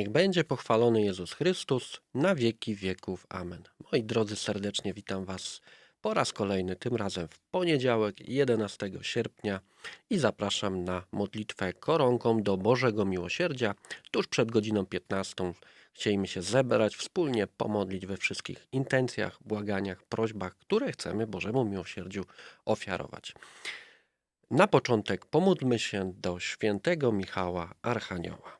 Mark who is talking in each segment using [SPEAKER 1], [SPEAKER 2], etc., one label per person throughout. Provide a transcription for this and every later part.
[SPEAKER 1] Niech będzie pochwalony Jezus Chrystus na wieki wieków. Amen. Moi drodzy, serdecznie witam Was po raz kolejny, tym razem w poniedziałek 11 sierpnia i zapraszam na modlitwę koronką do Bożego Miłosierdzia. Tuż przed godziną 15 chcieliśmy się zebrać, wspólnie pomodlić we wszystkich intencjach, błaganiach, prośbach, które chcemy Bożemu Miłosierdziu ofiarować. Na początek pomódlmy się do świętego Michała Archanioła.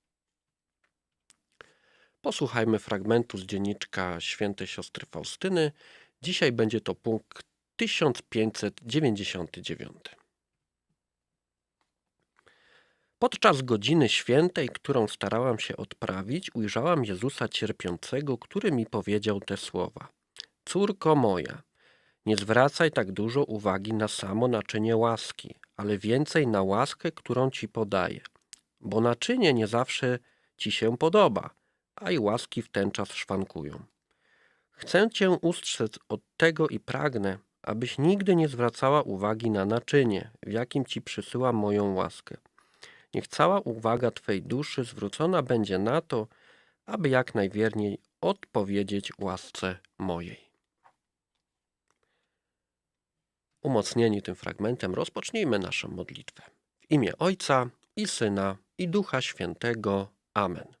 [SPEAKER 1] Posłuchajmy fragmentu z dzienniczka świętej siostry Faustyny. Dzisiaj będzie to punkt 1599. Podczas godziny świętej, którą starałam się odprawić, ujrzałam Jezusa cierpiącego, który mi powiedział te słowa: Córko moja, nie zwracaj tak dużo uwagi na samo naczynie łaski, ale więcej na łaskę, którą ci podaję, bo naczynie nie zawsze ci się podoba a i łaski w ten czas szwankują. Chcę cię ustrzec od tego i pragnę, abyś nigdy nie zwracała uwagi na naczynie, w jakim ci przysyłam moją łaskę. Niech cała uwaga twej duszy zwrócona będzie na to, aby jak najwierniej odpowiedzieć łasce mojej. Umocnieni tym fragmentem rozpocznijmy naszą modlitwę. W imię Ojca i Syna i Ducha Świętego. Amen.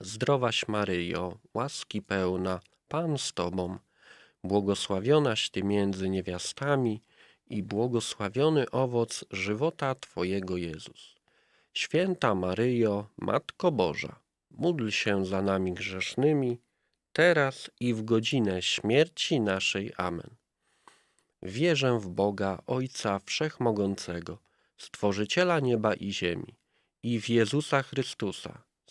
[SPEAKER 1] Zdrowaś Maryjo, łaski pełna, Pan z Tobą, błogosławionaś Ty między niewiastami i błogosławiony owoc żywota Twojego Jezus. Święta Maryjo, Matko Boża, módl się za nami grzesznymi, teraz i w godzinę śmierci naszej. Amen. Wierzę w Boga, Ojca Wszechmogącego, Stworzyciela nieba i ziemi, i w Jezusa Chrystusa,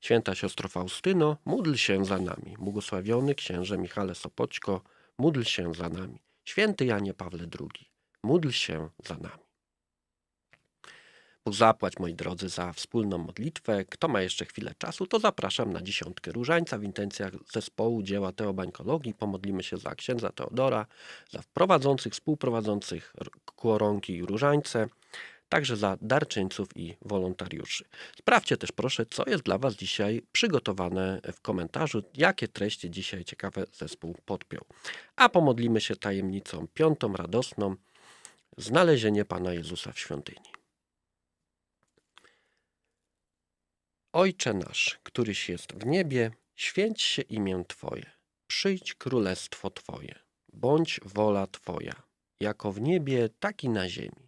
[SPEAKER 1] Święta siostro Faustyno, módl się za nami. Błogosławiony księże Michale Sopoćko, módl się za nami. Święty Janie Pawle II, módl się za nami. Bóg zapłać, moi drodzy, za wspólną modlitwę. Kto ma jeszcze chwilę czasu, to zapraszam na dziesiątkę różańca w intencjach zespołu dzieła teobańkologii. Pomodlimy się za księdza Teodora, za prowadzących, współprowadzących kłoronki i różańce, także za darczyńców i wolontariuszy. Sprawdźcie też proszę, co jest dla Was dzisiaj przygotowane w komentarzu, jakie treści dzisiaj ciekawe zespół podpiął. A pomodlimy się tajemnicą piątą, radosną, znalezienie Pana Jezusa w świątyni. Ojcze nasz, któryś jest w niebie, święć się imię Twoje. Przyjdź królestwo Twoje. Bądź wola Twoja, jako w niebie, tak i na ziemi.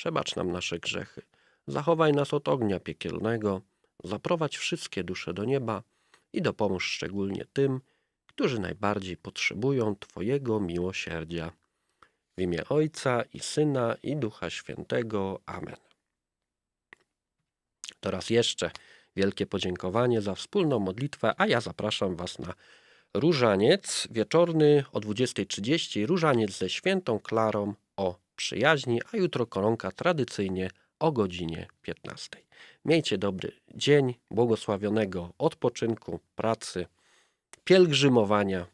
[SPEAKER 1] przebacz nam nasze grzechy, zachowaj nas od ognia piekielnego, zaprowadź wszystkie dusze do nieba i dopomóż szczególnie tym, którzy najbardziej potrzebują Twojego miłosierdzia. W imię Ojca i Syna i Ducha Świętego. Amen. Teraz jeszcze wielkie podziękowanie za wspólną modlitwę, a ja zapraszam Was na różaniec wieczorny o 20.30, różaniec ze świętą Klarą o przyjaźni, a jutro koronka tradycyjnie o godzinie 15. Miejcie dobry dzień, błogosławionego odpoczynku, pracy, pielgrzymowania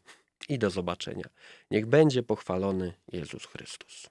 [SPEAKER 1] i do zobaczenia. Niech będzie pochwalony Jezus Chrystus.